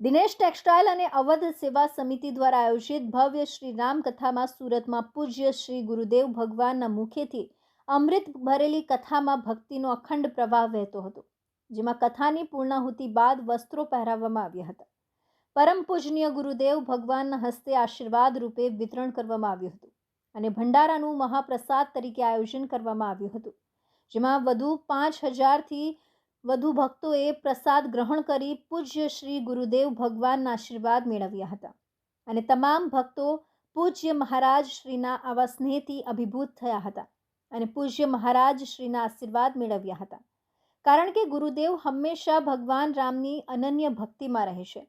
Dinesh textile અને અવધ સેવા સમિતિ દ્વારા આયોજિત ભવ્ય શ્રી રામકથામાં સુરતમાં પૂજ્ય શ્રી ગુરુદેવ ભગવાનના મુખેથી અમૃત ભરેલી કથામાં ભક્તિનો અખંડ પ્રવાહ વહેતો હતો, જેમાં કથાની પૂર્ણાહુતિ બાદ વસ્ત્રો પહેરાવવામાં આવ્યા હતા. પરમ પૂજનીય ગુરુદેવ ભગવાનના હસ્તે આશીર્વાદ રૂપે વિતરણ કરવામાં આવ્યું હતું અને ભંડારાનું મહાપ્રસાદ તરીકે આયોજન કરવામાં આવ્યું હતું, જેમાં વધુ પાંચ હજારથી વધુ ભક્તોએ પ્રસાદ ગ્રહણ કરી પૂજ્ય શ્રી ગુરુદેવ ભગવાનના આશીર્વાદ મેળવ્યા હતા. અને તમામ ભક્તો પૂજ્ય મહારાજ શ્રીના આવા સ્નેહથી અભિભૂત થયા હતા અને પૂજ્ય મહારાજ શ્રીના આશીર્વાદ મેળવ્યા હતા. કારણ કે ગુરુદેવ હંમેશા ભગવાન રામની અનન્ય ભક્તિમાં રહે છે.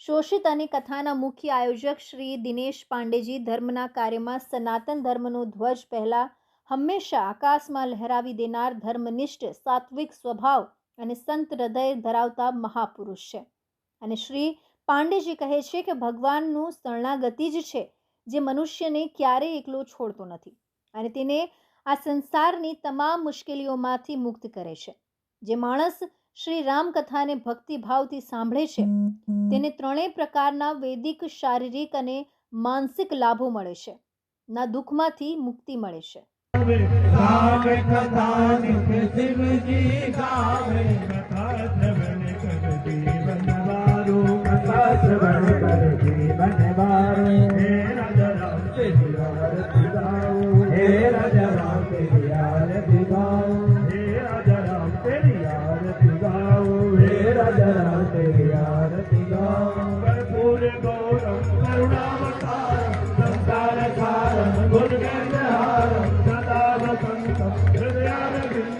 શોષિત અને કથાના મુખ્ય આયોજક શ્રી દિનેશ પાંડેજી ધર્મના કાર્યમાં સનાતન ધર્મનો ધ્વજ પહેલા હંમેશા આકાશમાં લહેરાવી દેનાર ધર્મનિષ્ઠ સાત્વિક સ્વભાવ અને સંત હૃદય ધરાવતા મહાપુરુષ છે. અને શ્રી પાંડેજી કહે છે કે ભગવાનનું શરણાગતિ જ છે, જે મનુષ્યને ક્યારેય એકલો છોડતો નથી અને તેને આ સંસારની તમામ મુશ્કેલીઓમાંથી મુક્ત કરે છે. જે માણસ શ્રી રામકથાને ભક્તિભાવથી સાંભળે છે, તેને ત્રણેય પ્રકારના વૈદિક, શારીરિક અને માનસિક લાભો મળે છે, ના દુઃખમાંથી મુક્તિ મળે છે. शिवजी वारो कम करत हे राजा ते आल गाओ हे आलत गाऊ हे रा जा ते आल गा भरपूर गौरव